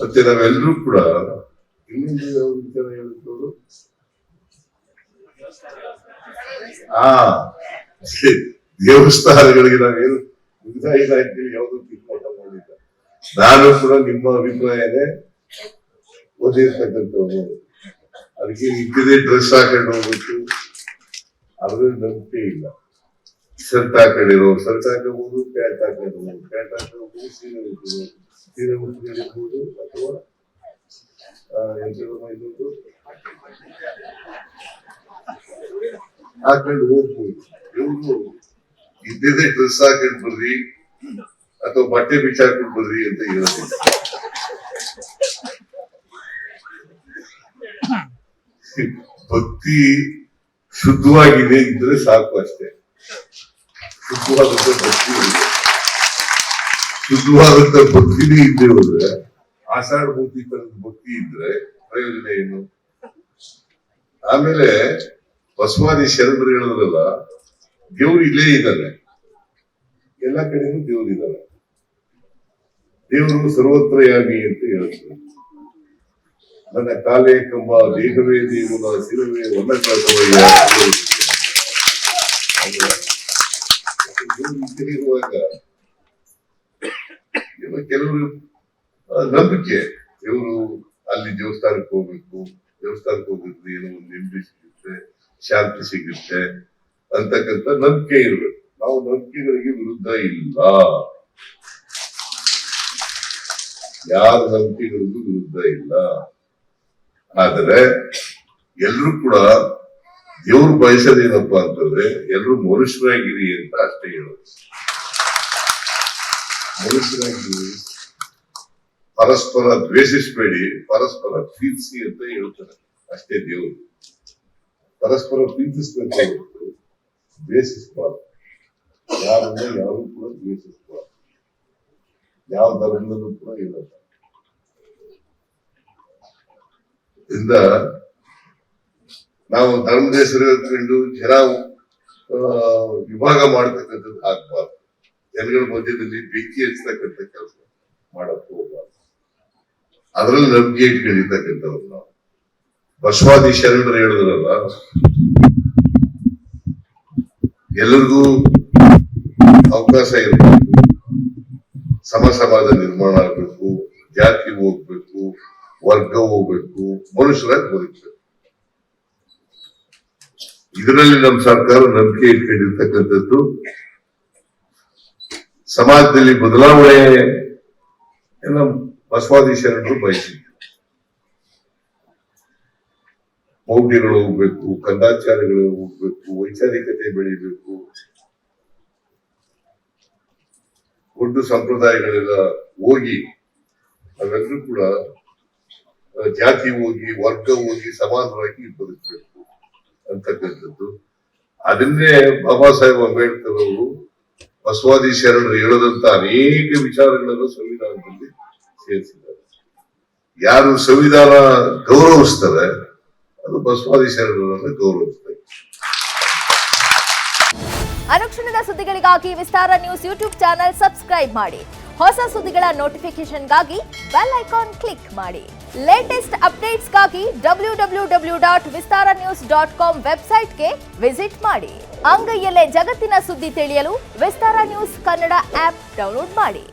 ಮತ್ತೆ ನಾವೆಲ್ಲರೂ ಕೂಡ ಇನ್ನೊಂದು ಆ ದೇವಸ್ಥಾನಗಳಿಗೆ ನಾವೇನು ಇಲ್ಲ ಇದ್ದೀವಿ ಯಾವುದು ಮಾಡಿಲ್ಲ. ನಾನು ಕೂಡ ನಿಮ್ಮ ಅಭಿಪ್ರಾಯನೇ ಓದಿರ್ತಕ್ಕಂಥವ್ರು. ಅದಕ್ಕೆ ಇದ್ದದೇ ಡ್ರೆಸ್ ಹಾಕೊಂಡು ಹೋಗ್ಬೇಕು. ಅದ್ರ ನಂಬಿಕೆ ಇಲ್ಲ. ಶರ್ಟ್ ಹಾಕೊಂಡಿರೋ ಶರ್ಟ್ ಹಾಕಬಹುದು ಪ್ಯಾಂಟ್ ಹಾಕೊಂಡು ಪ್ಯಾಂಟ್ ಹಾಕಬಹುದು ಸೀರೆ ಸೀರೆ ಉಟ್ಕೊಂಡಿರ್ಬೋದು ಎಂತದೋ ಇನ್ನೊಂದು ಹಾಕೊಂಡು ಹೋಗ್ಬೋದು ಇವ್ರು ಡ್ರೆಸ್ ಹಾಕೊಂಡು ಬರ್ರಿ ಅಥವಾ ಬಟ್ಟೆ ಬಿಚ್ಚಾಕೊಂಡು ಬರ್ರಿ ಅಂತ ಹೇಳೋದು ಭಕ್ತಿ ಶುದ್ಧವಾಗಿದೆ ಇದ್ರೆ ಸಾಕು ಅಷ್ಟೇ. ಶುದ್ಧವಾದಂತ ಭಕ್ತಿ ಶುದ್ಧವಾದಂತ ಭಕ್ತಿನೇ ಇದ್ದೇ ಹೋದ್ರೆ ಆಷಾಢ ಭೂತಿ ತರದ ಭಕ್ತಿ ಇದ್ರೆ ಪ್ರಯೋಜನ ಏನು ಆಮೇಲೆ ಬಸವಾದಿ ಶರಣರು ಹೇಳಿದ್ರಲ್ಲ, ದೇವ್ರು ಇಲ್ಲೇ ಇದ್ದಾನೆ. ಎಲ್ಲ ಕಡೆಗೂ ದೇವ್ರು ಇದ್ದಾನೆ. ದೇವರು ಸರ್ವತ್ರಯಾಗಿ ಅಂತ ಹೇಳ್ತಾರೆ. ನನ್ನ ಕಾಲೇ ಕಂಬ, ದೇಹವೇ ದೇಗುಲ, ಶಿರವೇ ಒನ್ನ ಕೆಲವರು ನಂಬಿಕೆ. ಇವರು ಅಲ್ಲಿ ದೇವಸ್ಥಾನಕ್ಕೆ ಹೋಗ್ಬೇಕು. ದೇವಸ್ಥಾನಕ್ಕೆ ಹೋಗಿದ್ರೆ ಏನೋ ಒಂದು ನೆಮ್ಮದಿ ಸಿಗುತ್ತೆ, ಶಾಂತಿ ಸಿಗುತ್ತೆ ಅಂತಕ್ಕಂಥ ನಂಬಿಕೆ ಇರಬೇಕು. ನಾವು ನಂಬಿಕೆಗಳಿಗೆ ವಿರುದ್ಧ ಇಲ್ಲ. ಯಾರ ನಂಬಿಕೆಗಳಿಗೂ ವಿರುದ್ಧ ಇಲ್ಲ. ಆದರೆ ಎಲ್ರು ಕೂಡ ದೇವ್ರು ಬಯಸೋದೇನಪ್ಪಾ ಅಂತಂದ್ರೆ ಎಲ್ರು ಮನುಷ್ಯರಾಗಿರಿ ಅಂತ ಅಷ್ಟೇ ಹೇಳೋದು. ಮನುಷ್ಯರಾಗಿರಿ. ಪರಸ್ಪರ ದ್ವೇಷಿಸಬೇಡಿ, ಪರಸ್ಪರ ಪ್ರೀತಿಸಿ ಅಂತ ಹೇಳ್ತಾರೆ. ಅಷ್ಟೇ ದೇವರು. ಪರಸ್ಪರ ಪ್ರೀತಿಸ್ಬೇಕು ದ್ವೇಷಿಸಬಾರ್ದು. ಯಾರನ್ನ ಯಾರು ಕೂಡ ದ್ವೇಷಿಸಬಾರ್ದು. ಯಾವ ಧರ್ಮದಲ್ಲೂ ಕೂಡ ಇಲ್ಲ ಇಂದ ನಾವು ಧರ್ಮದ ಹೆಸರು ಜನ ವಿಭಾಗ ಮಾಡ್ತಕ್ಕಂಥದ್ದು ಆಗ್ಬಾರ್ದು. ಜನಗಳ ಮಧ್ಯದಲ್ಲಿ ಬೆಂಕಿ ಹಚ್ಚತಕ್ಕಂಥ ಕೆಲಸ. ಅದರಲ್ಲಿ ನಂಬಿಕೆ ಇಟ್ಕೊಂಡಿರ್ತಕ್ಕಂಥವ್ರು ನಾವು. ಬಸವಾದಿ ಶರಣರು ಹೇಳಿದ್ರಲ್ಲ ಎಲ್ಲರಿಗೂ ಅವಕಾಶ ಇರಬೇಕು ಸಮ ಸಮಾಜ ನಿರ್ಮಾಣ ಆಗ್ಬೇಕು, ಜಾತಿ ಹೋಗ್ಬೇಕು, ವರ್ಗ ಹೋಗ್ಬೇಕು, ಮನುಷ್ಯರಾಗಿ ಬದುಕಬೇಕು. ಇದರಲ್ಲಿ ನಮ್ಮ ಸರ್ಕಾರ ನಂಬಿಕೆ ಇಟ್ಕೊಂಡಿರ್ತಕ್ಕಂಥದ್ದು, ಸಮಾಜದಲ್ಲಿ ಬದಲಾವಣೆ ಎಲ್ಲ ಬಸವಾದಿ ಶರಣರು ಬಯಸಿದ್ರು ಮೌಢ್ಯಗಳು ಹೋಗ್ಬೇಕು, ಕಂದಾಚಾರಗಳು ಹೋಗ್ಬೇಕು, ವೈಚಾರಿಕತೆ ಬೆಳಿಬೇಕು. ಒಟ್ಟು ಸಂಪ್ರದಾಯಗಳೆಲ್ಲ ಹೋಗಿ, ಅವೆಲ್ಲರೂ ಕೂಡ ಜಾತಿ ಹೋಗಿ, ವರ್ಗ ಹೋಗಿ ಸಮಾನವಾಗಿ ಬದುಕಬೇಕು ಅಂತಕ್ಕಂಥದ್ದು. ಅದನ್ನೇ ಬಾಬಾ ಸಾಹೇಬ್ ಅಂಬೇಡ್ಕರ್ ಅವರು ಬಸವಾದಿ ಶರಣರು ಹೇಳದಂತ ಅನೇಕ ವಿಚಾರಗಳನ್ನು ಸಂವಿಧಾನದಲ್ಲಿ ಸೇರಿಸಿದ್ದಾರೆ ಯಾರು ಸಂವಿಧಾನ ಗೌರವಿಸ್ತಾರೆ, ಅದು ಬಸವಾದಿ ಶರಣರನ್ನು ಗೌರವಿಸ್ತಾರೆ ಅನುಕ್ಷಣದ ಸುದ್ದಿಗಳಿಗಾಗಿ Vistara news YouTube channel subscribe ಮಾಡಿ. ಹೊಸ ಸುದ್ದಿಗಳ ನೋಟಿಫಿಕೇಶನ್ಗಾಗಿ ಬೆಲ್ ಐಕಾನ್ ಕ್ಲಿಕ್ ಮಾಡಿ. Latest ಅಪ್ಡೇಟ್ಸ್ಗಾಗಿ W W W dot Vistara news dot com ವೆಬ್ಸೈಟ್ಗೆ ವಿಸಿಟ್ ಮಾಡಿ. ಅಂಗೈಯಲ್ಲೇ ಜಗತ್ತಿನ ಸುದ್ದಿ ತಿಳಿಯಲು Vistara news Kannada app download ಮಾಡಿ.